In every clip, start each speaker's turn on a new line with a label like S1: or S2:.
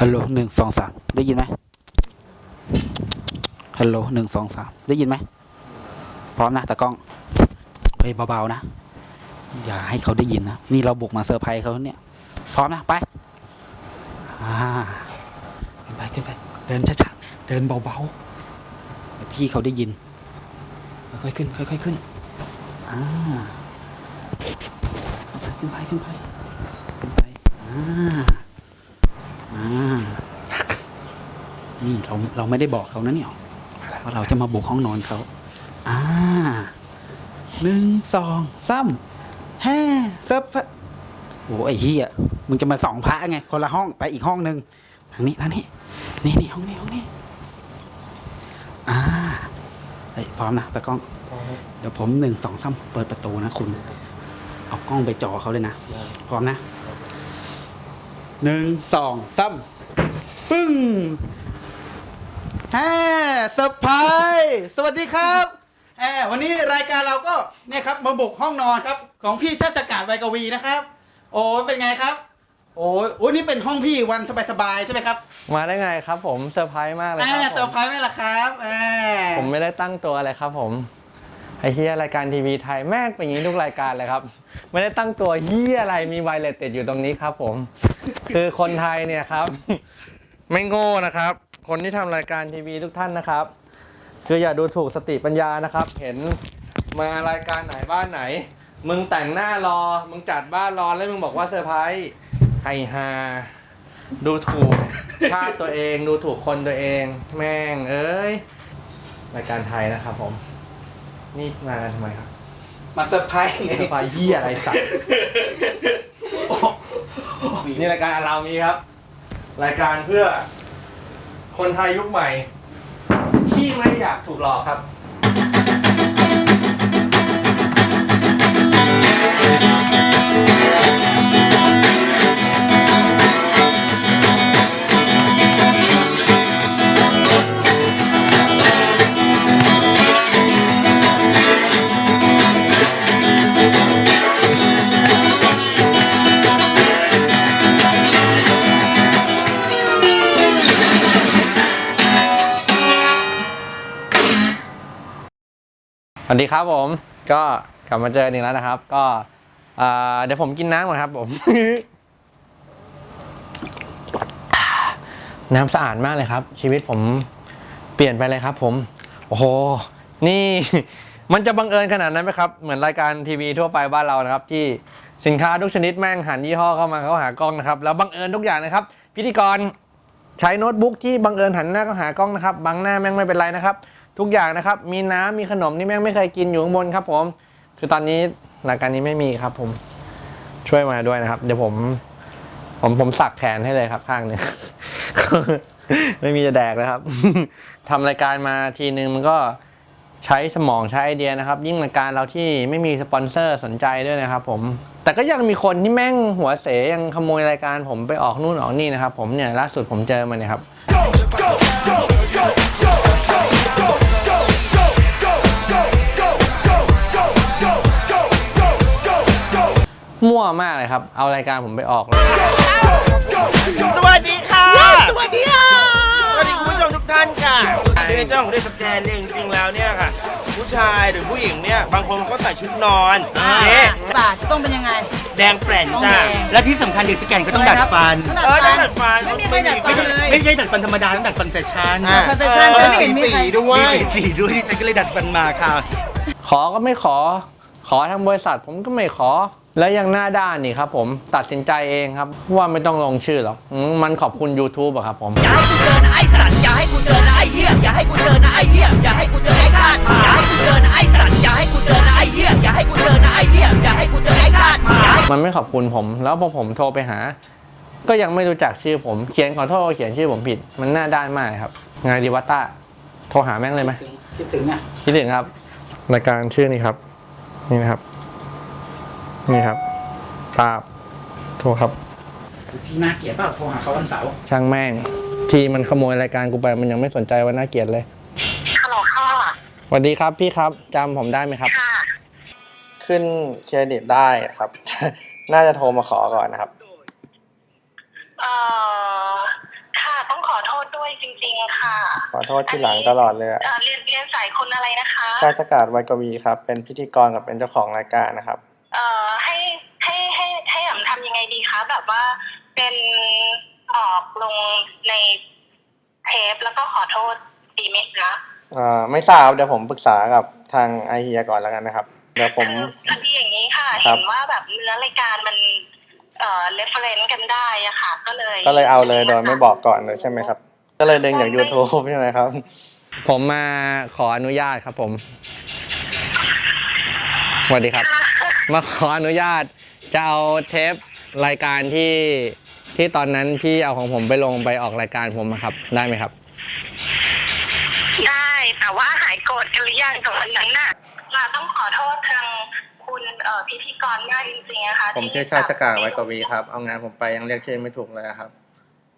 S1: ฮัลโหลหนึ่งสองสามได้ยินไหมฮัลโหลหนึ่งสองสามได้ยินไหมพร้อมนะตากล้องไปเบาๆนะ อย่าให้เขาได้ยินนะ นี่เราบุกมาเซอร์ไพรส์เขาเนี่ย พร้อมนะ ไปอ่าขึ้นไปขึ้นไป เดินช้าๆ เดินเบาๆเดี๋ยวพี่เขาได้ยิน ค่อยๆขึ้น ค่อยๆขึ้นอ่าขึ้นไปขึ้นไปขึ้นไปอ่าอ่า นี่เราเราไม่ได้บอกเขานะเนี่ยว่าเราจะมาบุกห้องนอนเขาอ่าหนึ่งสองสามแฮ่เซิร์ฟโอ้ไอ้เฮียมึงจะมาสองพระไง คนละห้องไปอีกห้องหนึ่งทางนี้ทางนี้ นี่นี่ห้องนี้ห้องนี้ อ่าเฮ้ยพร้อมนะตากล้อง เดี๋ยวผมหนึ่งสองสามเปิดประตูนะคุณ เอากล้องไปจ่อเขาเลยนะ พร้อมนะ หนึ่งสองสามปึ้งแฮ่เซอร์ไพรส์สวัสดีครับแฮ่วันนี้รายการเราก็เนี่ยครับมาบุกห้องนอนครับ ของพี่ชาติกาศไวยกวีนะครับ โอ้ยเป็นไงครับ โอ้ยโอ้ยนี่เป็นห้องพี่วันสบายๆใช่ไหมครับ
S2: มาได้ไงครับผมเซอร์ไพรส์มากเลย
S1: แห
S2: ค
S1: ม
S2: รับ
S1: เซอร์ไพรส์ไหมล่ะครับแหม
S2: ผมผมไม่ได้ตั้งตัวอะไรครับผม ไอเฮียรายการทีวีไทยแม่งเป็นอย่างนี้ทุกรายการเลยครับ ไม่ได้ตั้งตัวเฮียอะไรมีไวเลสติดอยู่ตรงนี้ครับ ผม คือคนไทยเนี่ยครับ ไม่โง่นะครับ คนที่ทำรายการทีวีทุกท่านนะครับ คืออย่าดูถูกสติปัญญานะครับ เห็นมารายการไหนบ้านไหน มึงแต่งหน้ารอ มึงจัดบ้านรอแล้วมึงบอกว่าเซอร์ไพรส์ไฮฮาดูถูกชาติตัวเอง ดูถูกคนตัวเอง แม่ง เอ้ยรายการไทยนะครับผม นี่มากันทำไมครับ
S1: มาเซอร์ไพรส์ไง
S2: สปายเยี่ยอะไรสัตว์นี่รายการเรามีครับ รายการเพื่อคนไทยยุคใหม่ ที่ไม่อยากถูกหลอกครับ สวัสดีครับผมก็กลับมาเจอกันอีกแล้วนะครับ ก็เดี๋ยวผมกินน้ำก่อนครับผม น้ำสะอาดมากเลยครับ ชีวิตผมเปลี่ยนไปเลยครับ ผม โอ้โห นี่มันจะบังเอิญขนาดนั้นไหมครับ เหมือนรายการทีวีทั่วไปบ้านเรานะครับ ที่สินค้าทุกชนิดแม่งหันยี่ห้อเข้ามาเขาหากล้องนะครับ แล้วบังเอิญทุกอย่างนะครับ พิธีกรใช้โน้ตบุ๊กที่บังเอิญหันหน้าเขาหากล้องนะครับบังหน้าแม่งไม่เป็นไรนะครับ ทุกอย่างนะครับ มีน้ำมีขนมที่แม่งไม่เคยกินอยู่ข้างบนครับผม คือตอนนี้รายการนี้ไม่มีครับผม ช่วยมาด้วยนะครับ เดี๋ยวผม ผมผมสักแขนให้เลยครับข้างหนึ่งไม่มีจะแดกนะครับทำรายการมาทีนึงมันก็ใช้สมองใช้ไอเดียนะครับ ยิ่งรายการเราที่ไม่มีสปอนเซอร์สนใจด้วยนะครับ ผม แต่ก็ยังมีคนที่แม่งหัวเสยยังขโมยรายการผมไปออกนู่นออกนี่นะครับ ผมเนี่ยล่าสุดผมเจอมันเนี่ยครับ มั่วมากเลยครับ เอารายการผมไปออกเลย
S3: สวัสดีค่ะ สวัสดีค่ะ สวัสดีคุณผู้ชมทุกท่านค่ะซิเนเจอร์ของเดสแกนเนี่ยจริงๆแล้วเนี่ยค่ะ ผู้ชายหรือผู้หญิงเนี่ย บางคนเขาก็ใส่ชุดนอนเนี่ย
S4: บาทจะต้องเป็นยังไง
S3: แดงแปร่นจ้า
S4: ต้องแดง
S3: และที่สำคัญเด็กสแกนก็ต้องดัดฟัน
S4: ต้องดัด
S3: เออ
S4: ฟั
S3: ต้อนงดัดฟัน
S4: ไม่มีใครดัดฟันเลย
S3: ไม่ใช่ดัดฟันธรรมดาต้องดัดฟันแฟชั่น
S4: แฟชั่นฉันไม่เห็นมีใคร
S3: มีสีสีด้วยที่ฉันก็เลยดัดฟันมาค่ะ
S2: ขอก็ไม่ขอ ขอทางบริษัทผมก็ไม่ขอ แล้วยังหน้าด้านนี่ครับผมตัดสินใจเองครับว่าไม่ต้องลงชื่อหรอกอืมมันขอบคุณ YouTube อะครับผม
S5: อย่าให้กูเจอนะไอ้สัตว์อย่าให้กูเจอนะไอ้เหี้ยอย่าให้กูเจอนะไอ้เหี้ยอย่าให้กูเจอไอ้ชาติอย่าให้กูเจอนะไอ้สัตว์อย่าให้กูเจอนะไอ้เหี้ยอย่าให้กูเจอนะไอ้เหี้ยอย่าให้กูเจอไอ้ชาติอย่าให้
S2: มันไม่ขอบคุณผม แล้วพอผมโทรไปหา ก็ยังไม่รู้จักชื่อผม เขียนขอโทษเขียนชื่อผมผิด มันหน้าด้านมากครับไงดีวัตตาโทรหาแม่งเลยไหม
S1: คิดถึงอะ
S2: คิดถึงครับรายการชื่อนี้ครับ นี่นะครับ นี่ครับปาบโทรครับ
S1: พี่น่าเกลียดเปล่าโทรหาเขาวันเสาร์
S2: ช่างแม่ง ที่มันขโมยรายการกูไปมันยังไม่สนใจว่าน่าเกลียดเลย
S6: ฮัลโหลค่ะ
S2: สวัสดีครับพี่ครับจำผมได้ไหมครับ
S6: ค่ะ
S2: ขึ้นเครดิตได้ครับ น่าจะโทรมาขอก่อนนะครับ
S6: เอ่อริง ๆ ค่ะ
S7: ขอโทษที่หลังตลอดเลยอะ
S6: เอ่อเรียนเรียนสายคุณอะไรนะคะ
S7: ชาติกาศไวยกวีครับ เป็นพิธีกรกับเป็นเจ้าของรายการนะครับ
S6: เอ่อให้ให้ให้ให้แอมทำยังไงดีคะแบบว่าเป็นออกลงในเทปแล้วก็ขอโทษดีไหมคะ
S7: อ่าไม่ทราบครับเดี๋ยวผมปรึกษากับทางไอเฮียก่อนแล้วกันนะครับ เดี๋ยวผม
S6: คือคืออย่างนี้ค่ะ
S7: ครั
S6: เห็
S7: บ
S6: นว่าแบบเนื้อรายการมันเอ่อเรฟเฟรนซ์กันได้อะค่ะ ก็เลย
S7: ก็เลยเอาเลยโดยไม่บอกก่อนเลยใช่ไหมครับ ก็เลยดึงจาก YouTube ใช่ไหมครับ
S2: ผมมาขออนุญาตครับผมสวัสดีครับ มาขออนุญาตจะเอาเทปรายการที่ที่ตอนนั้นพี่เอาของผมไปลงไปออกรายการผมอะครับ ได้ไหมครับ
S6: ได้แต่ว่าหายโกรธกันหรือยังกับวันนั้นน่ะเราต้องขอโทษทางคุณเอ่อพิธีกรมากจริงๆนะคะ
S7: ผมชื่อชาติกาศไวยกวีครับ เอางานผมไปยังเรียกชื่อไม่ถูกเลยอะครับ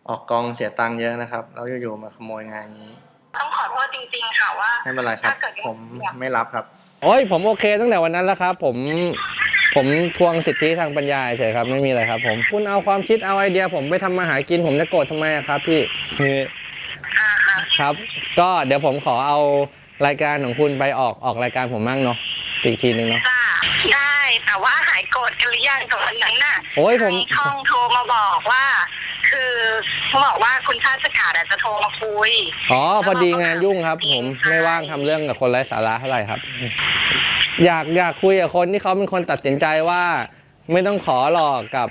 S7: ออกกองเสียตังค์เยอะนะครับ แล้วอยู่ๆมาขโมยงานอย่างนี้
S6: ต้องขอโทษจริงๆค่ะว่า
S7: ไม่เป็นไรครับ
S6: ถ้าเกิด
S7: ผมไม่รับครับ
S2: โอ้ยผมโอเคตั้งแต่วันนั้นแล้วครับ ผมผมทวงสิทธิทางปัญญาเฉยครับไม่มีอะไรครับผมคุณเอาความคิดเอาไอเดีย ผมไปทำมาหากินผมจะโกรธทำไมอะครับ พี่คือ
S6: อ่าค่ะ
S2: ครับ ก็เดี๋ยวผมขอเอารายการของคุณไปออกออกรายการผมมั่งเนาะอีกทีหนึ่งเนาะ
S6: จ้าได้แต่ว่าหายโกรธกันหรือยังกับวันนั้นน่ะ
S2: โอ้ยผม
S6: ทางช่องโทรมาบอกว่า คือเขาบอกว่าคุณชาติกาศอาจจะโทรมาคุย
S2: อ๋อพอดีงานยุ่งครับ ผมไม่ว่างทำเรื่องกับคนไร้สาระเท่าไหร่ครับ อยากอยากคุยกับคนที่เขาเป็นคนตัดสินใจว่า ไม่ต้องขอหรอกกับ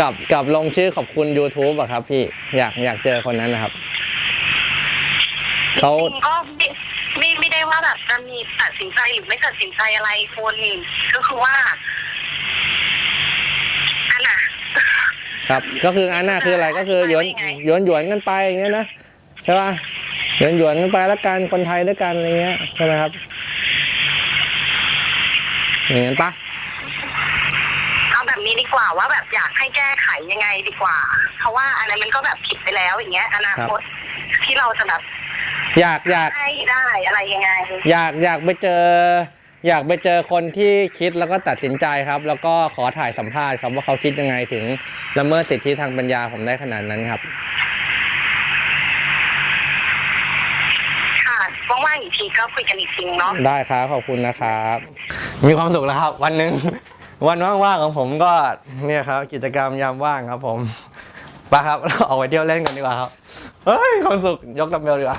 S2: กับกับลงชื่อขอบคุณ YouTube อะครับพี่อยากอยากเจอคนนั้นนะครับเขา
S6: จริงๆก็ไม่ไม่ไม่ได้ว่าแบบจะมีตัดสินใจหรือไม่ตัดสินใจอะไรคนก็คือว่าอันน่ะ
S2: ครับก็คืออันน่ะคืออะไรก็คือหยวนหยวนหยวนกันไปอย่างเงี้ยนะใช่ป่ะหยวนหยวนกันไปแล้วกันคนไทยด้วยกันอะไรเงี้ยใช่ไหมครับอย่างนั้นปะ
S6: เอาแบบนี้ดีกว่าว่าแบบอยากให้แก้ไขยังไงดีกว่า เพราะว่าอันนั้นมันก็แบบผิดไปแล้วอย่างเงี้ยอนาคตที่เราจะแบบ
S2: อยากอยาก
S6: ให้ได้อะไรยังไง
S2: อยากอยากไปเจอ อยากไปเจอคนที่คิดแล้วก็ตัดสินใจครับ แล้วก็ขอถ่ายสัมภาษณ์ครับว่าเขาคิดยังไงถึงละเมิดสิทธิทางปัญญาผมได้ขนาดนั้นครับ
S6: ค่ะว่างๆอีกทีก็คุยกันอีกทีเนาะ
S2: ได้ครับขอบคุณนะครับ มีความสุขแล้วครับ วันหนึ่ง วันว่างๆของผมก็เนี่ยครับ กิจกรรมยามว่างครับ ผมไปครับเราออกไปเที่ยวเล่นกันดีกว่าครับเฮ้ยมีความสุขยกดัมเบลดีกว่า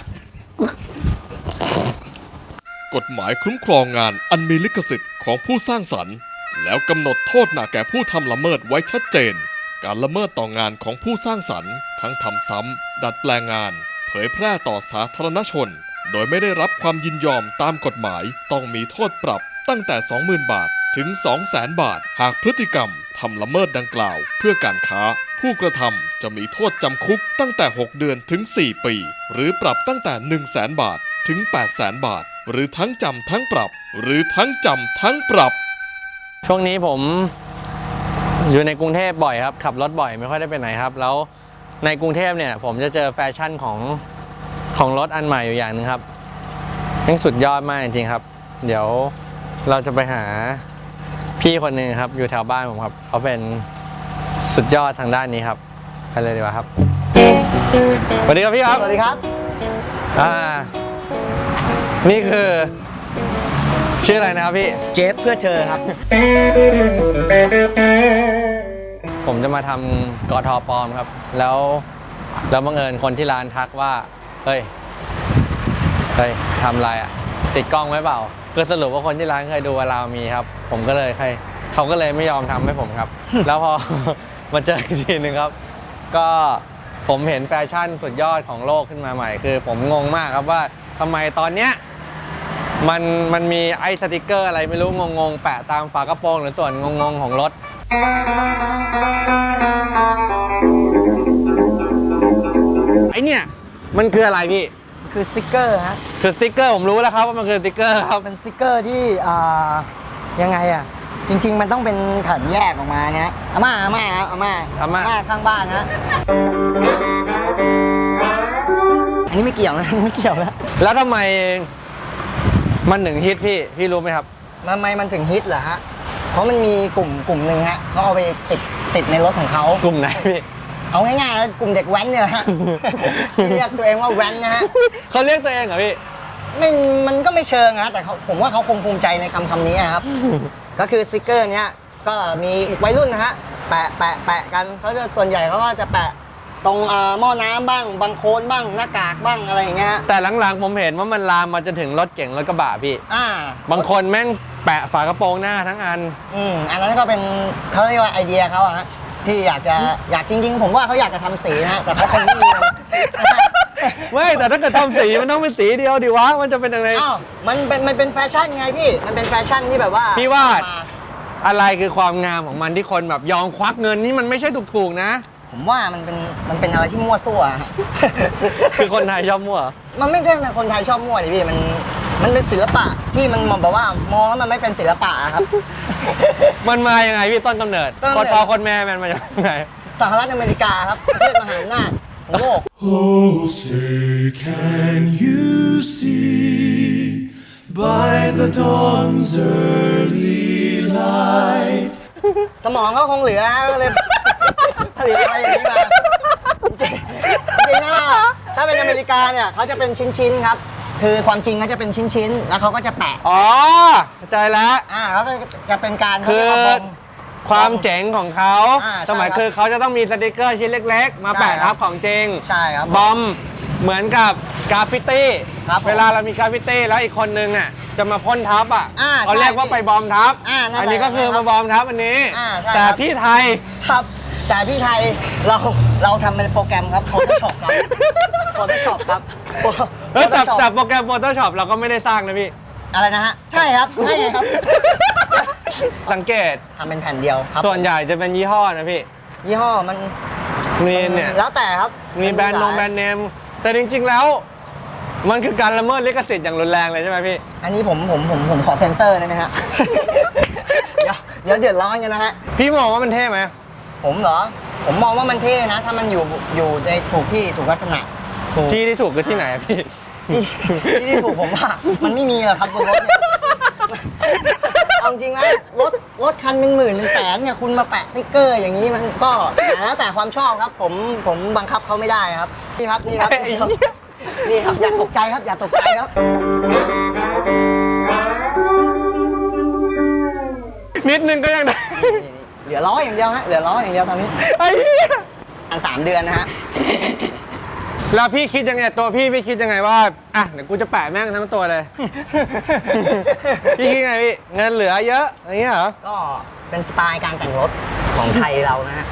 S8: กฎหมายคุ้มครองงานอันมีลิขสิทธิ์ของผู้สร้างสรรค์ แล้วกำหนดโทษหนักแก่ผู้ทำละเมิดไว้ชัดเจน การละเมิดต่องานของผู้สร้างสรรค์ ทั้งทำซ้ำดัดแปลงงาน เผยแพร่ต่อสาธารณชน โดยไม่ได้รับความยินยอมตามกฎหมาย ต้องมีโทษปรับตั้งแต่ 20,000 บาทถึง 200,000 บาท หากพฤติกรรมทำละเมิดดังกล่าว เพื่อการค้า ผู้กระทำจะมีโทษจำคุกตั้งแต่ 6 เดือนถึง 4 ปี หรือปรับตั้งแต่ 100,000บาทถึง 800,000บาท หรือทั้งจำทั้งปรับ หรือทั้งจำทั้งปรับ
S2: ช่วงนี้ผมอยู่ในกรุงเทพบ่อยครับ ขับรถบ่อยไม่ค่อยได้ไปไหนครับ แล้วในกรุงเทพเนี่ยผมจะเจอแฟชั่นของของรถอันใหม่อยู่อย่างหนึงครับยังสุดยอดมากจริงๆครับ เดี๋ยวเราจะไปหาพี่คนหนึ่งครับ อยู่แถวบ้านผมครับเขาเป็นสุดยอดทางด้านนี้ครับไปเลยดีกว่าครับสวัสดีครับพี่ครับ
S9: สวัสดีครับ
S2: อ่า นี่คือ ชื่ออะไรนะครับพี่
S9: เจฟเพื่อเธอครับ
S2: ผมจะมาทำกอทอปลอมครับ แล้วแล้วบังเอิญคนที่ร้านทักว่าเฮ้ยเฮ้ยทำอะไรอะ ติดกล้องไว้เปล่าคือสรุปว่าคนที่ร้านเคยดูว่าเรามีครับ ผมก็เลยใครเขาก็เลยไม่ยอมทำให้ผมครับ แล้วพอมาเจออีกทีหนึ่งครับ ก็ผมเห็นแฟชั่นสุดยอดของโลกขึ้นมาใหม่ คือผมงงมากครับว่าทำไมตอนเนี้ย มันมันมีไอ้สติกเกอร์อะไรไม่รู้งงๆ แปะตามฝากระโปรงหรือส่วนงงๆของรถ ไอเนี่ยมันคืออะไรพี่
S9: คือสติกเกอร์ฮะ
S2: คือสติกเกอร์ผมรู้แล้วครับว่ามันคือสติกเกอร์ครับ
S9: เป็นสติกเกอร์ที่อ่ายังไงอะ จริง ๆ มันต้องเป็นแผ่นแยกออกมาเนี้ยอาม่าอาม่าครับอาม่า
S2: อาม่า
S9: ข้างบ้านฮะอันนี้ไม่เกี่ยวนะอันนี้ไม่เกี่ยวนะ
S2: แล้วทำไม มันถึงฮิตพี่ พี่รู้ไหมครับ
S9: ทำไมมันถึงฮิตเหรอฮะ เพราะมันมีกลุ่มกลุ่มหนึ่งฮะเขาเอาไปติดติดในรถของเขา
S2: กลุ่มไหนพี่
S9: เอาง่ายๆกลุ่มเด็กแว้นเนี่ยแหละฮะ ที่เรียกตัวเองว่าแว้นนะฮะ
S2: เขาเรียกตัวเองเหรอพี่
S9: ไม่มันก็ไม่เชิงนะแต่เขาผมว่าเขาคงภูมิใจในคำคำนี้อะครับ ก็คือสติกเกอร์เนี้ยก็มีวัยรุ่นนะฮะแปะแปะแปะกันเขาจะส่วนใหญ่เขาก็จะแปะ ตรงเอ่อหม้อน้ำบ้างบางโคลนบ้างหน้ากากบ้างอะไรอย่างเงี้ยฮะ
S2: แต่หลังๆผมเห็นว่ามันลามมาจนถึงรถเก๋งรถกระบะพี่
S9: อ่า
S2: บางคนแม่งแปะฝากระโปรงหน้าทั้งอัน
S9: อืมอันนั้นก็เป็นเขาเรียกว่าไอเดียเขาอะฮะที่อยากจะอยากจริง ๆ ผมว่าเขาอยากจะทำสีนะฮะแต่เขาคงไม่มีเงิน
S2: ไม่แต่ถ้าเกิดทำสีมันต้องเป็นสีเดียวดิวะมันจะเป็นยังไง
S9: อ้าวมันเป็นมันเป็นแฟชั่นไงพี่มันเป็นแฟชั่นที่แบบว่า
S2: พี่ว่า
S9: มา
S2: อะไรคือความงามของมันที่คนแบบยอมควักเงินนี่มันไม่ใช่ถูกๆนะ
S9: ผมว่ามันเป็นมันเป็นอะไรที่มั่วซั่วฮะ
S2: คือคนไทยชอบมั่ว
S9: มันไม่ใช่เป็นคนไทยชอบมั่วดิพี่มันมันเป็นศิลปะที่มันมองแบบว่ามองแล้วมันไม่เป็นศิลปะอะครับ
S2: มันมายังไงพี่ต้นกำเนิด
S9: ต้น
S2: ค
S9: กำ
S2: น
S9: เนิด
S2: พอคนแม่มันมาจากไหน
S9: สหรัฐอเมริกาครับประเทศมหาอำนาจของโลก
S10: Oh, say, can you see by the dawn's early light?
S9: สมองเขาคงเหลือฮะก็เลย ผลิตอะไรอย่างนี้มาจริงๆจริงๆนะถ้าเป็นอเมริกาเนี่ยเขาจะเป็นชิ้นๆครับ คือความจริงเขาจะเป็นชิ้นๆแล้วเขาก็จะแปะ
S2: อ๋อเข้าใจแล้ว
S9: อ่าแล้วก็จะเป็นการ
S2: คือ
S9: เขาเรียกว่าบอม
S2: ความเจ๋งของเขา
S9: อ่าใช่
S2: สมัย
S9: ครับ
S2: คือเขาจะต้องมีสติกเกอร์ชิ้นเล็ก ๆ มา
S9: ใช่
S2: แปะ
S9: ครั
S2: ทับบของจริง
S9: ใช่ครับ
S2: บอมเหมือนกับกราฟฟิตี้
S9: ครับผม
S2: เวลาเรามีกราฟฟิตี้แล้วอีกคนนึงอะจะมาพ่นทับอะ
S9: อ่า
S2: เขา
S9: ใช่
S2: เรียกว่าไปบอมทับ
S9: อ่านั่นแหละ
S2: อันนี้ก็คือ
S9: ครั
S2: มา
S9: บ
S2: บอมทับอันนี้
S9: อ่าใช่
S2: แต่
S9: ครับ
S2: ที่ไทย
S9: ครับ แต่พี่ไทยเราเราทำเป็นโปรแกรมครับ Photoshop ครับ Photoshop ครับ
S2: เฮ้ยแต่
S9: Photoshop
S2: แต่โปรแกรม Photoshop เราก็ไม่ได้สร้างนะพี่
S9: อะไรนะฮะ ใช่ครับ ใช่ครับ
S2: สังเกต
S9: ทำเป็นแผ่นเดียวครับ
S2: ส่วนใหญ่จะเป็นยี่ห้อนะพี่
S9: ยี่ห้อมัน
S2: มีเนี่ย
S9: แล้วแต่ครับ
S2: มีแบรนด์นงแบรนด์เนม แต่จริงๆแล้ว มันคือการละเมิดลิขสิทธิ์อย่างรุนแรงเลยใช่ไหมพี่
S9: อันนี้ผมผมผมผมขอเซ็นเซอร์ได้ไหมฮะ เดี๋ยวเดี๋ยวเดือดร้อนกันนะฮะ
S2: พี่มองว่ามันเท่ไหม
S9: ผมเหรอ ผมมองว่ามันเท่นะ ถ้ามันอยู่อยู่ในถูกที่ถูกลักษณะถูก
S2: ที่ที่ถูกคือที่ไหนอะพี่
S9: ที่ ที่ที่ถูกผมว่า มันไม่มีหรอกครับบนรถเนี่ยเอาจริงนะรถรถคันเป็นหมื่นเป็นแสนเนี่ยคุณมาแปะสติ๊กเกอร์อย่างนี้มันก็แล้วแต่ความชอบครับ ผมผมบังคับเขาไม่ได้ครับนี่ครับนี่ครับ
S2: ไอ้เหี้ย
S9: นี่ครับอย่าตกใจครับอย่าตกใจครับ
S2: นิดนึงก็ยังได้
S9: เห ลือล้ออย่างเดียวฮะเหลือล้ออย่างเดียวตอนนี้
S2: ไอ้เหี้ย
S9: อันสามเดือนนะฮะ
S2: แล้วพี่คิดยังไงตัวพี่พี่คิดยังไงว่าอะเดี๋ยวกูจะแปะแม่งทั้งตัวเลย พี่คิดไงพี่เงินเหลือเยอะอย่างเงี้ยเหรอ
S9: ก็เป็นสไตล์การแต่งรถของไทยเรานะฮะ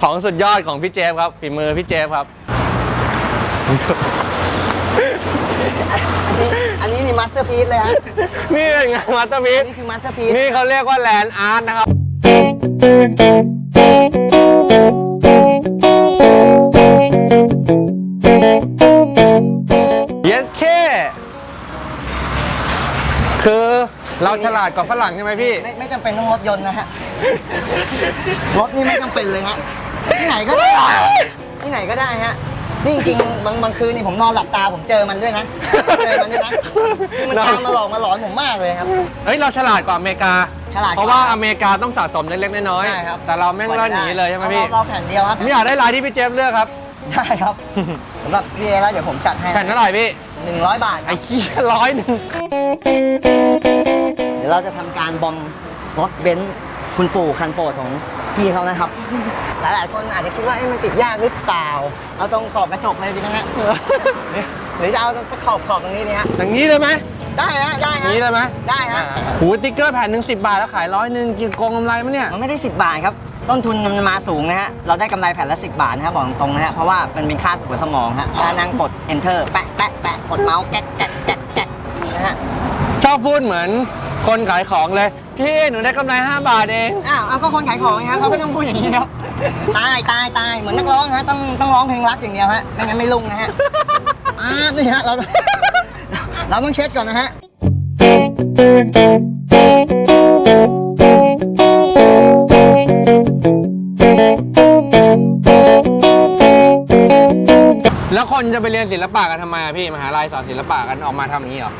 S2: ของสุดยอดของพี่เจฟครับฝีมือพี่เจฟครับ
S9: อันนี้อันนี้นี่มาสเตอร์พีซเลยฮะ
S2: นี่เป็นงานมาสเตอร์พี
S9: อั
S2: ซ
S9: นนี้คือมาสเตอร์พีซ
S2: นี่เขาเรียกว่าแลนด์อาร์ตนะครับ เยสเคคือเราฉลาดกว่าฝรั่งใช่ไหมพี่
S9: ไม่ไม่จำเป็นต้องรถยนต์นะฮะ รถนี่ไม่จำเป็นเลยฮะ ที่ไหนก็ได้ ที่ไหนก็ได้ฮะ นี่จริงๆบางบางคืนนี่ผมนอนหลับตาผมเจอมันด้วยนะ เจอมันด้วยนะคือมันตามมาหลอกมาหลอนผมมากเลยครับ
S2: เฮ้ย เราฉลาดกว่าอเมริกา
S9: ฉลาดกว่า
S2: เพราะว่าอเมริกาต้องสะสมเล็กๆน้อย
S9: ใช่ครับ
S2: ๆแต่เราแม่งเล่นหนีเลยใช่ไหมพี่
S9: เราเราแผ่นเดียวครับ
S2: ผมอยากได้ลายที่พี่เจฟเลือกครับ
S9: ได้ครับสำหรับพี่เอแล้วเดี๋ยวผมจัดให้
S2: แผ่นเท่าไหร่พี่
S9: หนึ่งร้อยบาทค
S2: ไอ้
S9: รับ
S2: เหี้ยร้อยหนึ่ง
S9: เดี๋ยวเราจะทำการบอมรถเบนซ์ คุณปู่คันโปรดของพี่เขานะครับ หลายๆคนอาจจะคิดว่าเอ๊ะมันติดยากหรือเปล่า เอาตรงขอบกระจกเลยดีไหมฮะหรือหรือจะเอาสักขอบขอบตรงนี้ดีฮะ
S2: อย่างนี้เลยไหม
S9: ได้ฮะได้
S2: อย่าง
S9: ฮะ
S2: นี้เลยไหม
S9: ได้ฮะ
S2: หูติ๊กเกอร์แผ่นหนึ่งสิบบาทแล้วขายร้อยหนึ่งกินโกงกำไรมั้ยเนี่ย
S9: มันไม่ได้ 10 บาทครับ ต้นทุนมันมาสูงนะฮะ เราได้กำไรแผ่นละ 10 บาทนะฮะ บอกตรงๆนะฮะ เพราะว่ามันเป็นค่าหัวสมองฮะถ้านั่งกด enter แปะแปะแปะกดเมาส์แก๊กแก๊กแก๊กแก๊กนะฮะ
S2: ชอบพูดเหมือน คนขายของเลย พี่หนูได้กำไร 5 บาทเอง
S9: อ้าวเอาก็คนขายของไงฮะเขาก็ต้องพูดอย่างนี้ครับ ตายตายตายเหมือนนักร้องฮะต้องต้องร้องเพลงรักอย่างเดียวฮะไม่งั้นไม่ลุ่งนะฮะอ่านี่ฮะเราเราต้องเช็ดก่อนนะฮะ
S2: แล้วคนจะไปเรียนศิลปะกันทำไมอะพี่มหาลัยสอนศิลปะกันออกมาทำอย่างนี้เหรอ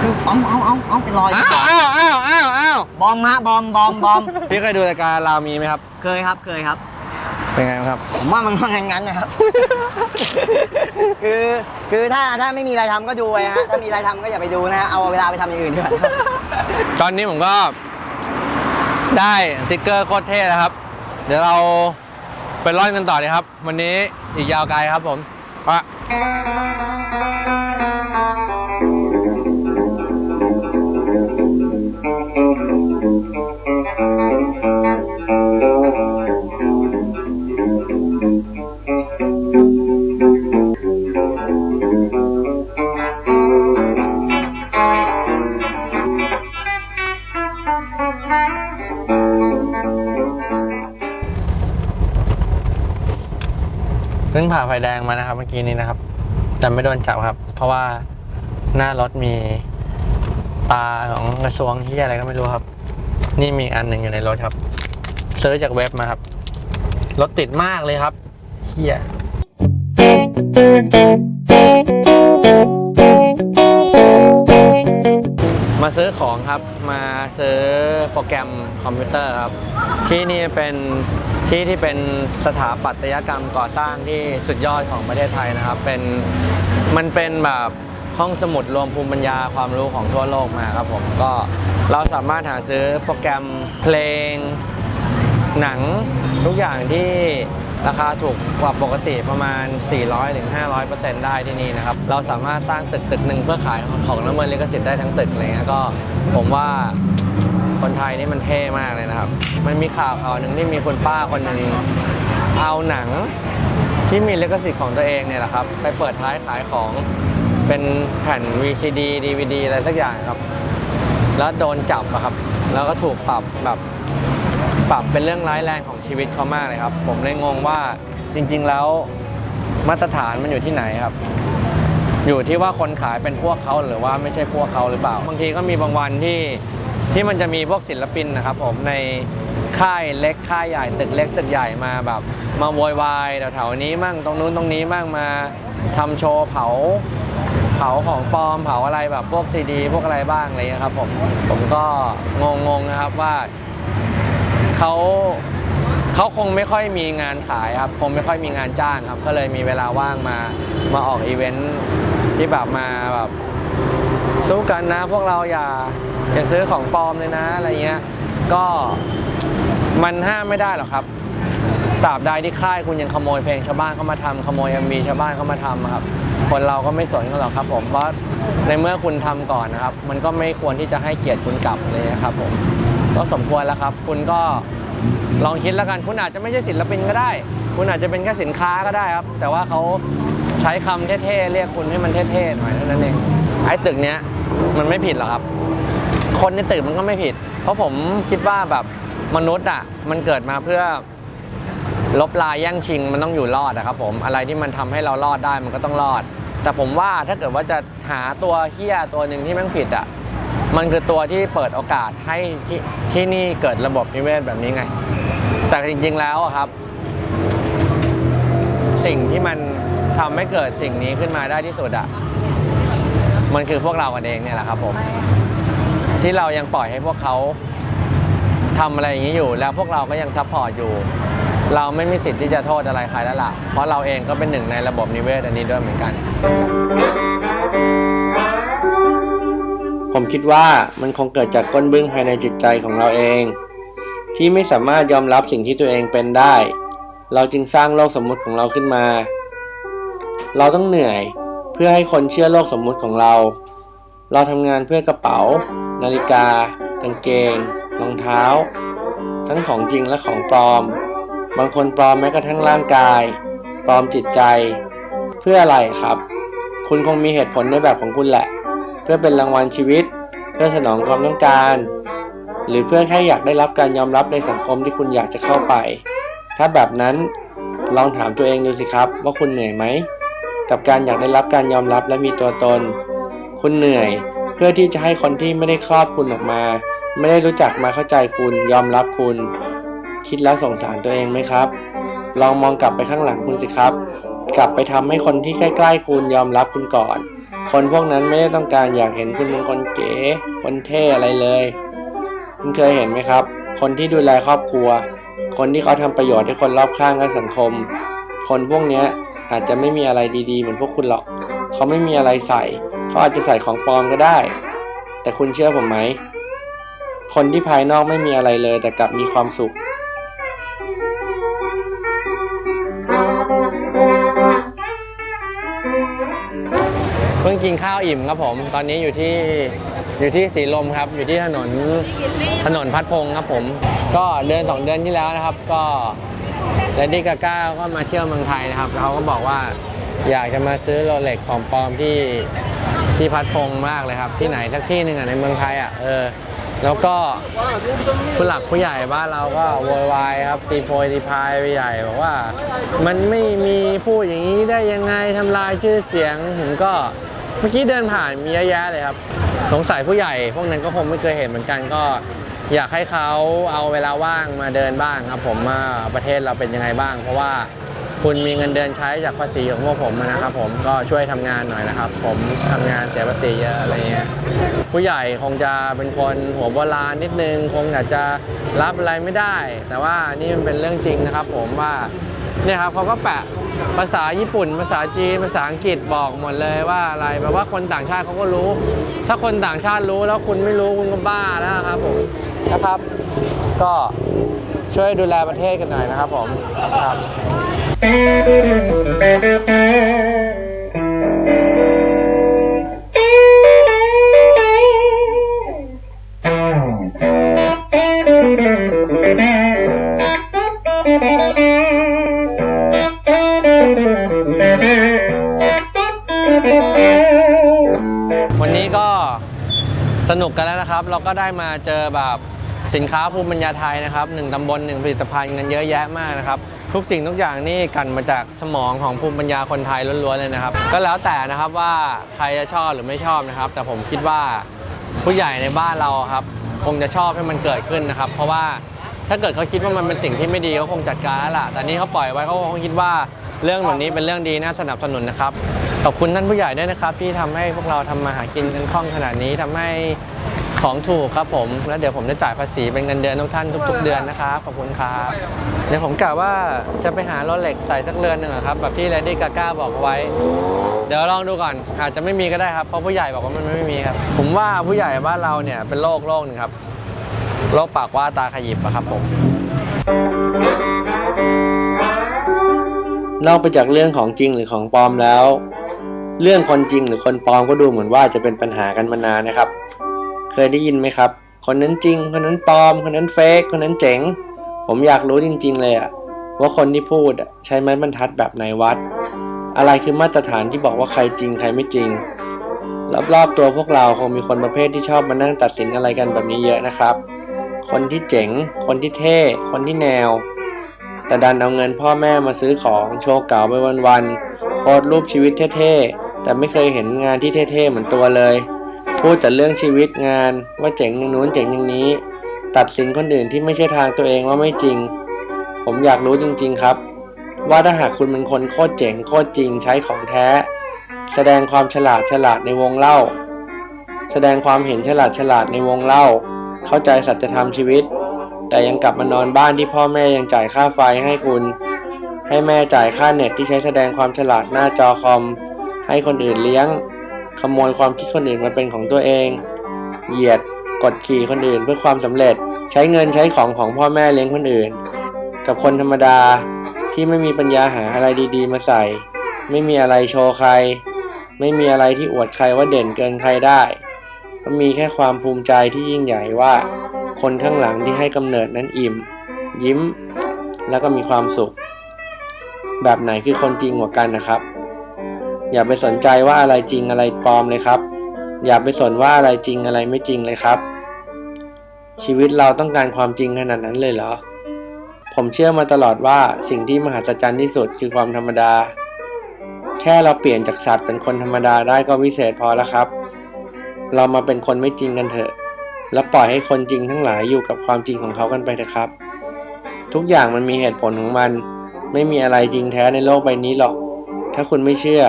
S9: คือเอาเอาเอาเอาเป็นรอย
S2: อ้าวอ้าวอ้าวอ้าวอ้าว
S9: บอมฮะบอมบอมบอม
S2: พี่เคยดูรายการเรามีไหมครับ
S9: เคยครับเคยครับ
S2: เป็นไงครับ
S9: ผมว่ามันก็งั้นๆนะครับ คือคือถ้าถ้าไม่มีอะไรทำก็ดูไปฮะถ้ามีอะไรทำก็อย่าไปดูนะฮะเอาเวลาไปทำอย่างอื่นดีกว่า
S2: ตอนนี้ผมก็ได้สติ๊กเกอร์โคตรเท่แล้วครับ เดี๋ยวเราไปร่อนกันต่อเลยครับ วันนี้อีกยาวไกลครับผมไป แดงมานะครับ เมื่อกี้นี้นะครับ แต่ไม่โดนจับครับ เพราะว่าหน้ารถมีปลาของกระทรวงที่อะไรก็ไม่รู้ครับ นี่มีอันหนึ่งอยู่ในรถครับซื้อจากเว็บมาครับ รถติดมากเลยครับเชี่ยมาซื้อของครับ มาซื้อโปรแกรมคอมพิวเตอร์ครับ ที่นี่เป็น ที่ที่เป็นสถาปัตยกรรมก่อสร้างที่สุดยอดของประเทศไทยนะครับ เป็นมันเป็นแบบห้องสมุดรวมภูมิปัญญาความรู้ของทั่วโลกมาครับผมก็เราสามารถหาซื้อโปรแกรมเพลง หนังทุกอย่างที่ราคาถูกกว่าปกติประมาณ 400-500%ได้ที่นี่นะครับ เราสามารถสร้างตึกตึกหนึ่งเพื่อขายของละเมิดลิขสิทธิ์ได้ทั้งตึกอะไรเงี้ยก็ผมว่า คนไทยนี่มันเท่มากเลยนะครับ มันมีข่าวข่าวหนึ่งที่มีคุณป้าคนหนึ่งเอาหนังที่มีลิขสิทธิ์ของตัวเองเนี่ยแหละครับ ไปเปิดท้ายขายของเป็นแผ่น VCD DVD อะไรสักอย่างครับ แล้วโดนจับอะครับ แล้วก็ถูกปรับแบบปรับเป็นเรื่องร้ายแรงของชีวิตเขามากเลยครับ ผมเลยงงว่าจริงๆแล้วมาตรฐานมันอยู่ที่ไหนครับ อยู่ที่ว่าคนขายเป็นพวกเขาหรือว่าไม่ใช่พวกเขาหรือเปล่า บางทีก็มีบางวันที่ ที่มันจะมีพวกศิลปินนะครับผมในค่ายเล็กค่ายใหญ่ตึกเล็กตึกใหญ่มาแบบมาโวยวายแถวๆนี้มั่งตรงนู้นตรงนี้มั่งมาทำโชว์เผาเผาของปลอมเผาอะไรแบบพวกซีดี พวกอะไรบ้างอะไรเงี้ยครับผมผมก็งงๆนะครับว่าเขาเขาคงไม่ค่อยมีงานขายครับคงไม่ค่อยมีงานจ้างครับ ก็เลยมีเวลาว่างมามาออกอีเวนท์ที่แบบมาแบบสู้กันนะพวกเราอย่า อย่าซื้อของปลอมเลยนะอะไรเงี้ยก็มันห้ามไม่ได้หรอกครับตราบใดที่ค่ายคุณยังขโมยเพลงชาวบ้านเข้ามาทำขโมย MV ชาวบ้านเข้ามาทำครับ คนเราก็ไม่สนกันหรอกครับ ผมเพราะในเมื่อคุณทำก่อนนะครับ มันก็ไม่ควรที่จะให้เกียรติคุณกลับเลยนะครับ ผมก็สมควรแล้วครับ คุณก็ลองคิดแล้วกันคุณอาจจะไม่ใช่ศิลปินก็ได้ คุณอาจจะเป็นแค่สินค้าก็ได้ครับ แต่ว่าเขาใช้คำเท่ๆเรียกคุณให้มันเท่ๆหน่อยเท่านั้นเองไอ้ตึกเนี้ยมันไม่ผิดหรอกครับ คนในตึกมันก็ไม่ผิด เพราะผมคิดว่าแบบมนุษย์อะมันเกิดมาเพื่อลบลายแย่งชิงมันต้องอยู่รอดนะครับผมอะไรที่มันทำให้เรารอดได้มันก็ต้องรอด แต่ผมว่าถ้าเกิดว่าจะหาตัวเฮี้ยตัวหนึ่งที่แม่งผิดอะมันคือตัวที่เปิดโอกาสให้ที่ที่นี่เกิดระบบนิเวศแบบนี้ไง แต่จริงๆแล้วครับ สิ่งที่มันทำให้เกิดสิ่งนี้ขึ้นมาได้ที่สุดอะมันคือพวกเรากันเองเนี่ยแหละครับผม ที่เรายังปล่อยให้พวกเขาทำอะไรอย่างนี้อยู่ แล้วพวกเราก็ยังซัพพอร์ตอยู่ เราไม่มีสิทธิ์ที่จะโทษอะไรใครแล้วล่ะ เพราะเราเองก็เป็นหนึ่งในระบบนิเวศอันนี้ด้วยเหมือนกัน
S7: ผมคิดว่ามันคงเกิดจากก้นบึ้งภายในจิตใจของเราเอง ที่ไม่สามารถยอมรับสิ่งที่ตัวเองเป็นได้ เราจึงสร้างโลกสมมุติของเราขึ้นมา เราต้องเหนื่อยเพื่อให้คนเชื่อโลกสมมุติของเรา เราทำงานเพื่อกระเป๋า นาฬิกา กางเกง รองเท้า ทั้งของจริงและของปลอม บางคนปลอมแม้กระทั่งร่างกาย ปลอมจิตใจ เพื่ออะไรครับ คุณคงมีเหตุผลในแบบของคุณแหละ เพื่อเป็นรางวัลชีวิต เพื่อสนองความต้องการ หรือเพื่อแค่อยากได้รับการยอมรับในสังคมที่คุณอยากจะเข้าไป ถ้าแบบนั้นลองถามตัวเองดูสิครับว่าคุณเหนื่อยไหมกับการอยากได้รับการยอมรับและมีตัวตน คุณเหนื่อย เพื่อที่จะให้คนที่ไม่ได้ครอบคุณออกมา ไม่ได้รู้จักมาเข้าใจคุณยอมรับคุณ คิดแล้วสงสารตัวเองไหมครับ ลองมองกลับไปข้างหลังคุณสิครับ กลับไปทำให้คนที่ใกล้ ๆ คุณยอมรับคุณก่อน คนพวกนั้นไม่ได้ต้องการอยากเห็นคุณเป็นคนเก๋คนเท่อะไรเลย คุณเคยเห็นไหมครับ คนที่ดูแลครอบครัว คนที่เขาทำประโยชน์ให้คนรอบข้างและสังคม คนพวกเนี้ยอาจจะไม่มีอะไรดีๆ เหมือนพวกคุณหรอก เขาไม่มีอะไรใส่ เขาอาจจะใส่ของปลอมก็ได้ แต่คุณเชื่อผมไหม คนที่ภายนอกไม่มีอะไรเลย แต่กลับมีความสุข
S2: เพิ่งกินข้าวอิ่มครับผม ตอนนี้อยู่ที่อยู่ที่สีลมครับ อยู่ที่ถนนถนนพัดพงษ์ครับผม ก็เดือนสองเดือนที่แล้วนะครับ ก็เลดี้กาก้าก็มาเที่ยวเมืองไทยนะครับเขาก็บอกว่าอยากจะมาซื้อโรเล็กของปลอมที่ ที่พัดพงษ์มากเลยครับ ที่ไหนสักที่หนึ่งอะในเมืองไทยอะเออแล้วก็ผู้หลักผู้ใหญ่บ้านเราก็โวยวายครับตีโพยตีพายไปใหญ่บอกว่า มันไม่มีพูดอย่างนี้ได้ยังไงทำลายชื่อเสียงผมก็เมื่อกี้เดินผ่านมีเยอะแยะเลยครับ สงสัยผู้ใหญ่ พวกนั้นก็คงไม่เคยเห็นเหมือนกันก็ อยากให้เขาเอาเวลาว่างมาเดินบ้างครับ ผมว่าประเทศเราเป็นยังไงบ้าง เพราะว่า คุณมีเงินเดือนใช้จากภาษีของพวกผมนะครับ ผมก็ช่วยทำงานหน่อยนะครับ ผมทำงานเสียภาษีเยอะอะไรเงี้ยผู้ใหญ่คงจะเป็นคนหัวโบราณนิดนึง คงอาจจะรับอะไรไม่ได้ แต่ว่านี่มันเป็นเรื่องจริงนะครับ ผมว่าเนี่ยครับเขาก็แปะภาษาญี่ปุ่น ภาษาจีน ภาษาอังกฤษบอกหมดเลยว่าอะไรแปลว่าคนต่างชาติเขาก็รู้ ถ้าคนต่างชาติรู้แล้วคุณไม่รู้คุณก็บ้าแล้วครับผมนะครับ ก็ช่วยดูแลประเทศกันหน่อยนะครับผมครับ วันนี้ก็สนุกกันแล้วนะครับ เราก็ได้มาเจอแบบสินค้าภูมิปัญญาไทยนะครับหนึ่งตำบลหนึ่งผลิตภัณฑ์กันเยอะแยะมากนะครับ ทุกสิ่งทุกอย่างนี่กันมาจากสมองของภูมิปัญญาคนไทยล้วนๆเลยนะครับ ก็แล้วแต่นะครับว่าใครจะชอบหรือไม่ชอบนะครับ แต่ผมคิดว่าผู้ใหญ่ในบ้านเราครับ คงจะชอบให้มันเกิดขึ้นนะครับ เพราะว่าถ้าเกิดเขาคิดว่ามันเป็นสิ่งที่ไม่ดีเขาคงจัดการแล้วล่ะแต่นี่เขาปล่อยไว้เขาคงคิดว่าเรื่องแบบนี้เป็นเรื่องดีน่าสนับสนุนนะครับขอบคุณท่านผู้ใหญ่ด้วยนะครับ ที่ทำให้พวกเราทำมาหากินกันคล่องขนาดนี้ทำให้ ของถูกครับผม แล้วเดี๋ยวผมจะจ่ายภาษีเป็นเงินเดือนทุกท่านทุกๆเดือนนะครับขอบคุณครับเดี๋ยวผมกะว่าจะไปหาโรเหล็กใส่สักเรือนหนึ่งอะครับแบบที่ Lady Gaga บอกเอาไว้ เดี๋ยวลองดูก่อน อาจจะไม่มีก็ได้ครับเพราะผู้ใหญ่บอกว่ามันไม่มีครับ ผมว่าผู้ใหญ่บ้านเราเนี่ยเป็นโรคโรคหนึ่งครับโรคปากว่าตาขยิบอะครับผม
S7: นอกไปจากเรื่องของจริงหรือของปลอมแล้ว เรื่องคนจริงหรือคนปลอมก็ดูเหมือนว่าจะเป็นปัญหากันมานานนะครับ เคยได้ยินไหมครับ คนนั้นจริง คนนั้นปลอม คนนั้นเฟกคนนั้นเจ๋ง ผมอยากรู้จริง ๆ เลยอะว่าคนที่พูดอะใช้ไม้บรรทัดแบบไหนวัด อะไรคือมาตรฐานที่บอกว่าใครจริงใครไม่จริง รอบๆตัวพวกเราคงมีคนประเภทที่ชอบมานั่งตัดสินอะไรกันแบบนี้เยอะนะครับ คนที่เจ๋ง คนที่เท่ คนที่แนว แต่ดันเอาเงินพ่อแม่มาซื้อของโชว์เก๋าไปวันๆโพสรูปชีวิตเท่ๆแต่ไม่เคยเห็นงานที่เท่ๆเหมือนตัวเลย พูดแต่เรื่องชีวิตงานว่าเจ๋งอย่างนู้นเจ๋งอย่างนี้ ตัดสินคนอื่นที่ไม่ใช่ทางตัวเองว่าไม่จริง ผมอยากรู้จริง ๆครับ ว่าถ้าหากคุณเป็นคนโคตรเจ๋งโคตรจริงใช้ของแท้ แสดงความฉลาดฉลาดในวงเล่า แสดงความเห็นฉลาดฉลาดในวงเล่า เข้าใจสัจธรรมชีวิต แต่ยังกลับมานอนบ้านที่พ่อแม่ยังจ่ายค่าไฟให้คุณให้แม่จ่ายค่าเน็ตที่ใช้แสดงความฉลาดหน้าจอคอม ให้คนอื่นเลี้ยง ขโมยความคิดคนอื่นมาเป็นของตัวเอง เหยียดกดขี่คนอื่นเพื่อความสำเร็จ ใช้เงินใช้ของของพ่อแม่เลี้ยงคนอื่น กับคนธรรมดาที่ไม่มีปัญญาหาอะไรดีๆ มาใส่ ไม่มีอะไรโชว์ใคร ไม่มีอะไรที่อวดใครว่าเด่นเกินใครได้ ก็มีแค่ความภูมิใจที่ยิ่งใหญ่ว่า คนข้างหลังที่ให้กำเนิดนั้นอิ่ม ยิ้ม แล้วก็มีความสุข แบบไหนคือคนจริงกว่ากันนะครับ อย่าไปสนใจว่าอะไรจริงอะไรปลอมเลยครับ อย่าไปสนว่าอะไรจริงอะไรไม่จริงเลยครับ ชีวิตเราต้องการความจริงขนาดนั้นเลยเหรอ ผมเชื่อมาตลอดว่าสิ่งที่มหัศจรรย์ที่สุดคือความธรรมดา แค่เราเปลี่ยนจากสัตว์เป็นคนธรรมดาได้ก็วิเศษพอแล้วครับ เรามาเป็นคนไม่จริงกันเถอะ แล้วปล่อยให้คนจริงทั้งหลายอยู่กับความจริงของเขากันไปเถอะครับ ทุกอย่างมันมีเหตุผลของมัน ไม่มีอะไรจริงแท้ในโลกใบนี้หรอก ถ้าคุณไม่เชื่อ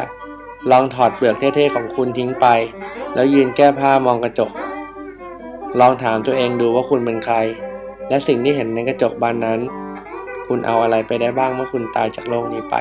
S7: ลองถอดเปลือกเท่ๆของคุณทิ้งไป แล้วยืนแก้ผ้ามองกระจก ลองถามตัวเองดูว่าคุณเป็นใคร และสิ่งที่เห็นในกระจกบานนั้น คุณเอาอะไรไปได้บ้างเมื่อคุณตายจากโลกนี้ไป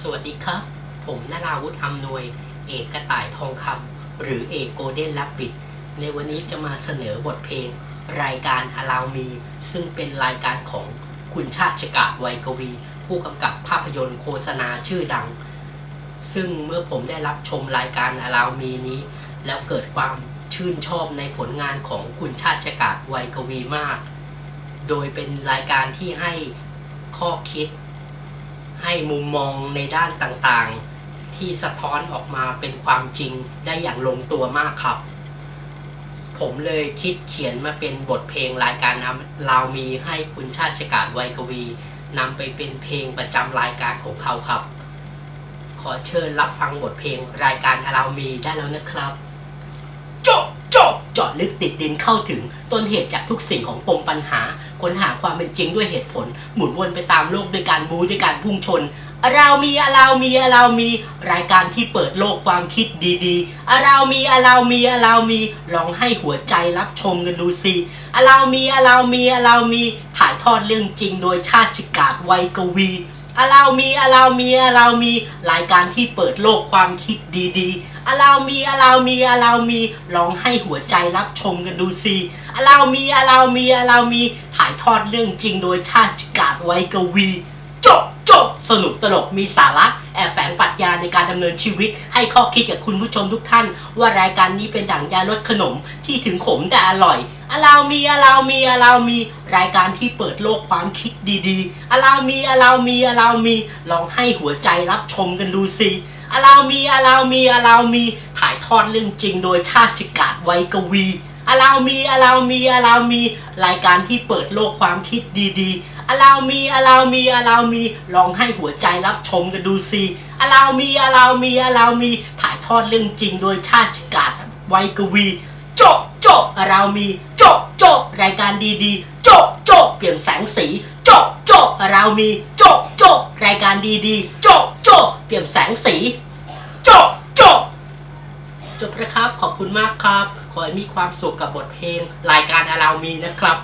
S5: สวัสดีครับ ผมนราวุฒิอำนวย เอกกระต่ายทองคำหรือเอกโกลเด้นลับบิดในวันนี้จะมาเสนอบทเพลง รายการอาลาวมี ซึ่งเป็นรายการของคุณชาติชกาศไวยกวี ผู้กำกับภาพยนตร์โฆษณาชื่อดัง ซึ่งเมื่อผมได้รับชมรายการอาลาวมีนี้ แล้วเกิดความชื่นชอบในผลงานของคุณชาติชกาศไวยกวีมาก โดยเป็นรายการที่ให้ข้อคิด ให้มุมมองในด้านต่างๆ ที่สะท้อนออกมาเป็นความจริงได้อย่างลงตัวมากครับ ผมเลยคิดเขียนมาเป็นบทเพลงรายการน้ำลาวมีให้คุณชาติชกาศไวยกวีนำไปเป็นเพลงประจำรายการของเขาครับ ขอเชิญรับฟังบทเพลงรายการลาวมีได้แล้วนะครับ จบเจาะลึกติดดินเข้าถึงต้นเหตุจากทุกสิ่งของปมปัญหา ค้นหาความเป็นจริงด้วยเหตุผล หมุนวนไปตามโลกด้วยการบูด้วยการพุ่งชนอะราวมีอะราวมีอะราวมีรายการที่เปิดโลกความคิดดีๆอะราวมีอะราวมีอะราวมีลองให้หัวใจรับชมกันดูสิอะราวมีอะราวมีอะราวมีถ่ายทอดเรื่องจริงโดยชาติกาศไวกวีอะราวมีอะราวมีอะราวมีรายการที่เปิดโลกความคิดดีๆ อลาวมีอลาวมีอลาวมีลองให้หัวใจรับชมกันดูสิอลาวมีอลาวมีอลาวมีถ่ายทอดเรื่องจริงโดยชาติกาศไวยกวีจบจบสนุกตลกมีสาระแอบแฝงปรัชญาในการดำเนินชีวิต ให้ข้อคิดกับคุณผู้ชมทุกท่าน ว่ารายการนี้เป็นดั่งยาลดขนมที่ถึงขมแต่อร่อยอลาวมีอลาวมีอลาวมีรายการที่เปิดโลกความคิดดีๆอลาวมีอลาวมีอลาวมีลองให้หัวใจรับชมกันดูสิ อลาวมีอลาวมีอลาวมีถ่ายทอดเรื่องจริง โดยชาติกาศไวกวีอลาวมีอลาวมีอลาวมี รายการที่เปิดโลกความคิดดีๆอลาวมีอลาวมีอลาวมี ลองให้หัวใจรับชมกันดูสิอลาวมีอลาวมีอลาวมี ถ่ายทอดเรื่องจริง โดยชาติกาศไวกวีโจะโจะเรามีโจะโจะรายการดีๆ โจะโจะเปลี่ยนแสงสี โจะโจะเรามี โจะโจะรายการดีๆ โจะโจะ เปลี่ยนแสงสีจบจบจบนะครับขอบคุณมากครับ ขอให้มีความสุขกับบทเพลง รายการอารามีนะครับ